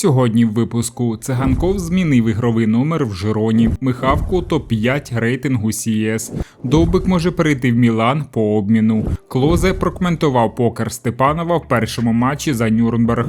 Сьогодні в випуску циганков змінив ігровий номер в Жироні. Михавку топ-5 рейтингу CS. Довбик може перейти в Мілан по обміну. Клозе прокоментував покер Степанова в першому матчі за Нюрнберг.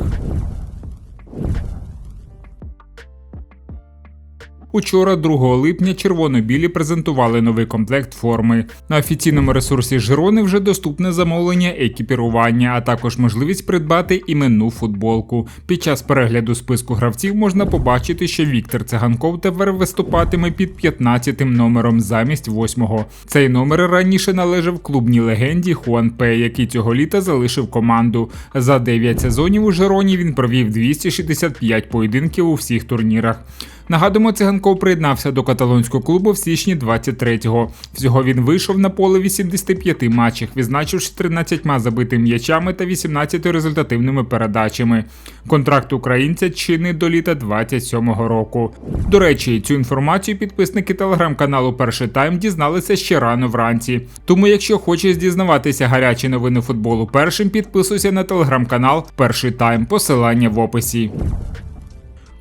Учора, 2 липня, червоно-білі презентували новий комплект форми. На офіційному ресурсі Жирони вже доступне замовлення екіпірування, а також можливість придбати іменну футболку. Під час перегляду списку гравців можна побачити, що Віктор Циганков тепер виступатиме під 15 номером замість 8-го. Цей номер раніше належав клубній легенді Хуан Пе, який цього літа залишив команду. За 9 сезонів у Жироні він провів 265 поєдинків у всіх турнірах. Нагадуємо, циганков приєднався до каталонського клубу в січні 23-го. Всього він вийшов на поле 85 матчах, відзначивши 13 забитими м'ячами та 18 результативними передачами. Контракт українця чинить до літа 27-го року. До речі, цю інформацію підписники телеграм-каналу Перший Тайм дізналися ще рано вранці. Тому, якщо хочеш дізнаватися гарячі новини футболу першим, підписуйся на телеграм-канал Перший Тайм. Посилання в описі.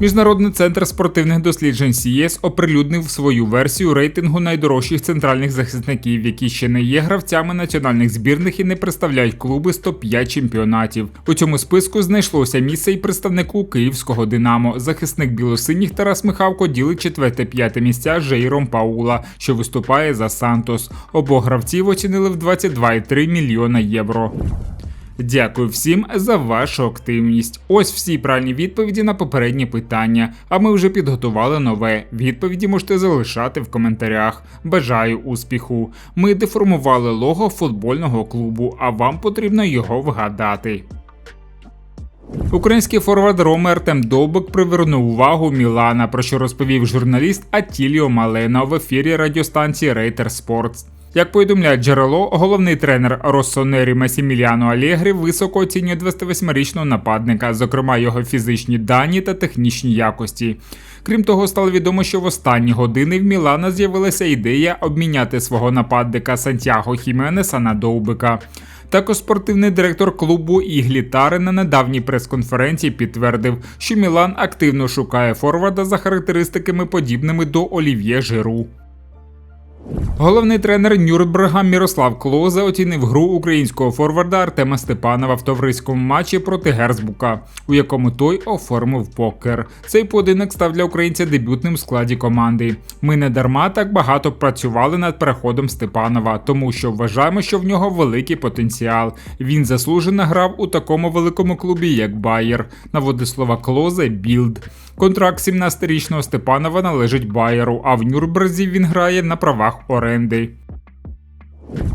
Міжнародний центр спортивних досліджень СІЄС оприлюднив свою версію рейтингу найдорожчих центральних захисників, які ще не є гравцями національних збірних і не представляють клуби з топ-5 чемпіонатів. У цьому списку знайшлося місце і представнику київського Динамо. Захисник білосиніх Тарас Михавко ділить четверте-п'яте місця з Жейром Паула, що виступає за Сантос. Обох гравців оцінили в 22,3 мільйона євро. Дякую всім за вашу активність. Ось всі правильні відповіді на попередні питання. А ми вже підготували нове. Відповіді можете залишати в коментарях. Бажаю успіху. Ми деформували лого футбольного клубу, а вам потрібно його вгадати. Український форвард Роми Артем Довбик привернув увагу Мілана, про що розповів журналіст Атіліо Малена в ефірі радіостанції Рейтер Спортс. Як повідомляє джерело, головний тренер Россонері Масіміліано Алєгрі високо оцінює 28-річного нападника, зокрема його фізичні дані та технічні якості. Крім того, стало відомо, що в останні години в Мілана з'явилася ідея обміняти свого нападника Сантьяго Хіменеса на Довбика. Також спортивний директор клубу Іглі Тари на недавній прес-конференції підтвердив, що Мілан активно шукає форварда за характеристиками подібними до Олів'є Жиру. Головний тренер Нюрнберга Мірослав Клозе оцінив гру українського форварда Артема Степанова в товариському матчі проти Герцбука, у якому той оформив покер. Цей поєдинок став для українця дебютним в складі команди. Ми не дарма так багато працювали над переходом Степанова, тому що вважаємо, що в нього великий потенціал. Він заслужено грав у такому великому клубі, як Байер. Наводить слова Клозе Білд. Контракт 17-річного Степанова належить Байеру, а в Нюрнберзі він грає на правах оренди.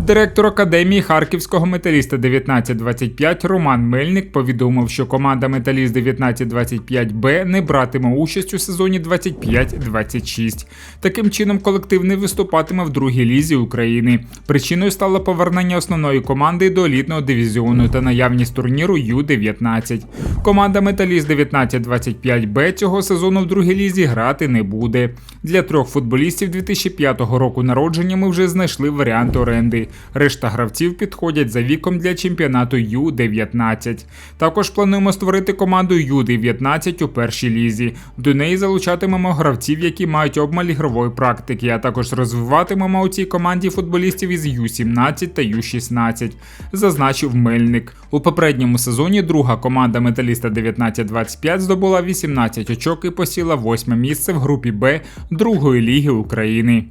Директор академії харківського металіста 1925 Роман Мельник повідомив, що команда Металіст 1925 Б не братиме участь у сезоні 25-26. Таким чином, колектив не виступатиме в другій лізі України. Причиною стало повернення основної команди до елітного дивізіону та наявність турніру Ю-19. Команда Металіст 1925 Б цього сезону в другій лізі грати не буде. Для трьох футболістів 2005 року народження ми вже знайшли варіант оренди. Решта гравців підходять за віком для чемпіонату Ю-19. Також плануємо створити команду Ю-19 у першій лізі. До неї залучатимемо гравців, які мають обмаль ігрової практики, а також розвиватимемо у цій команді футболістів із Ю-17 та Ю-16, зазначив Мельник. У попередньому сезоні друга команда металіста 1925 здобула 18 очок і посіла восьме місце в групі Б другої ліги України.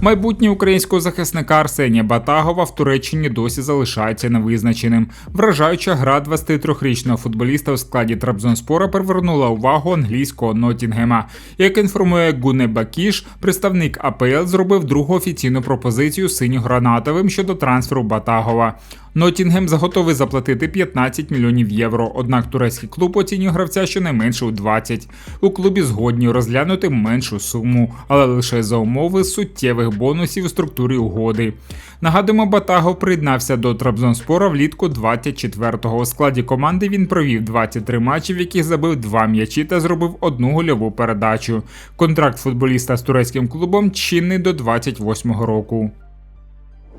Майбутнє українського захисника Арсенія Батагова в Туреччині досі залишається невизначеним. Вражаюча гра 23-річного футболіста у складі Трабзонспора привернула увагу англійського Нотінгема. Як інформує Гуне Бакіш, представник АПЛ зробив другу офіційну пропозицію синьо-гранатовим щодо трансферу Батагова. Нотінгем готовий заплатити 15 мільйонів євро, однак турецький клуб оцінює гравця щонайменше у 20. У клубі згодні розглянути меншу суму, але лише за умови суттєвих бонусів у структурі угоди. Нагадуємо, Батагов приєднався до Трабзонспора влітку 24-го. У складі команди він провів 23 матчі, в яких забив 2 м'ячі та зробив одну гольову передачу. Контракт футболіста з турецьким клубом чинний до 28-го року.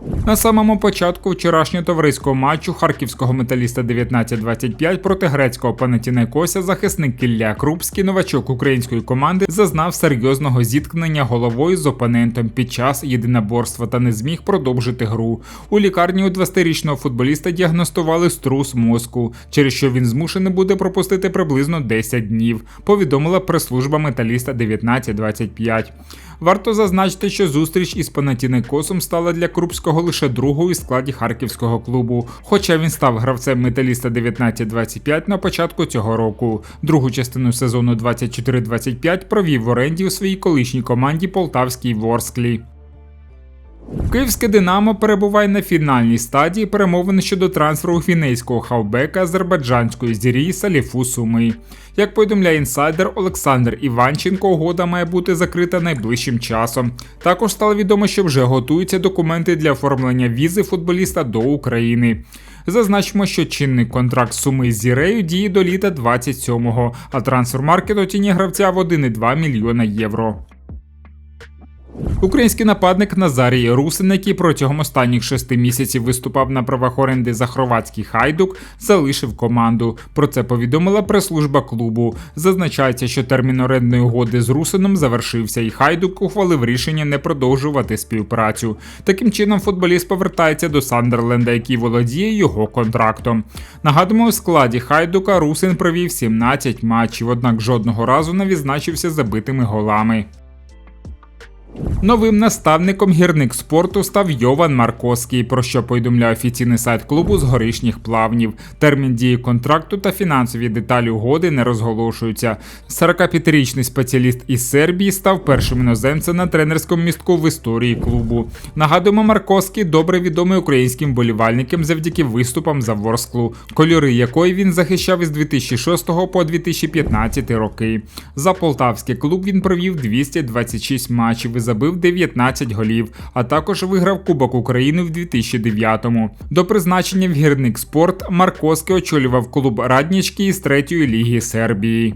На самому початку вчорашнього товариського матчу харківського металіста 19-25 проти грецького Панатінайкося захисник Ілля Крупський, новачок української команди, зазнав серйозного зіткнення головою з опонентом під час єдиноборства та не зміг продовжити гру. У лікарні у 20-річного футболіста діагностували струс мозку, через що він змушений буде пропустити приблизно 10 днів. Повідомила прес-служба металіста 1925. Варто зазначити, що зустріч із Панатінайкосом стала для Крупського лише другою у складі харківського клубу, хоча він став гравцем металіста 19-25 на початку цього року. Другу частину сезону 24-25 провів в оренді у своїй колишній команді Полтавській Ворсклі. Київське Динамо перебуває на фінальній стадії перемовин щодо трансферу гвінейського хавбека азербайджанської зірії Саліфу Суми. Як повідомляє інсайдер Олександр Іванченко, угода має бути закрита найближчим часом. Також стало відомо, що вже готуються документи для оформлення візи футболіста до України. Зазначимо, що чинний контракт суми з зірею діє до літа 27-го, а трансфер-маркет оцінює гравця в 1,2 мільйона євро. Український нападник Назарій Русин, який протягом останніх шести місяців виступав на правах оренди за хорватський хайдук, залишив команду. Про це повідомила прес-служба клубу. Зазначається, що термін орендної угоди з Русином завершився, і хайдук ухвалив рішення не продовжувати співпрацю. Таким чином, футболіст повертається до Сандерленда, який володіє його контрактом. Нагадуємо, у складі хайдука Русин провів 17 матчів, однак жодного разу не відзначився забитими голами. Новим наставником гірник спорту став Йован Марковський, про що повідомляє офіційний сайт клубу з горішніх плавнів. Термін дії контракту та фінансові деталі угоди не розголошуються. 45-річний спеціаліст із Сербії став першим іноземцем на тренерському містку в історії клубу. Нагадуємо, Марковський добре відомий українським болівальникам завдяки виступам за Ворсклу, кольори якої він захищав із 2006 по 2015 роки. За полтавський клуб він провів 226 матчів забив 19 голів, а також виграв Кубок України в 2009-му. До призначення в гірник спорт Марковський очолював клуб Раднічки із третьої ліги Сербії.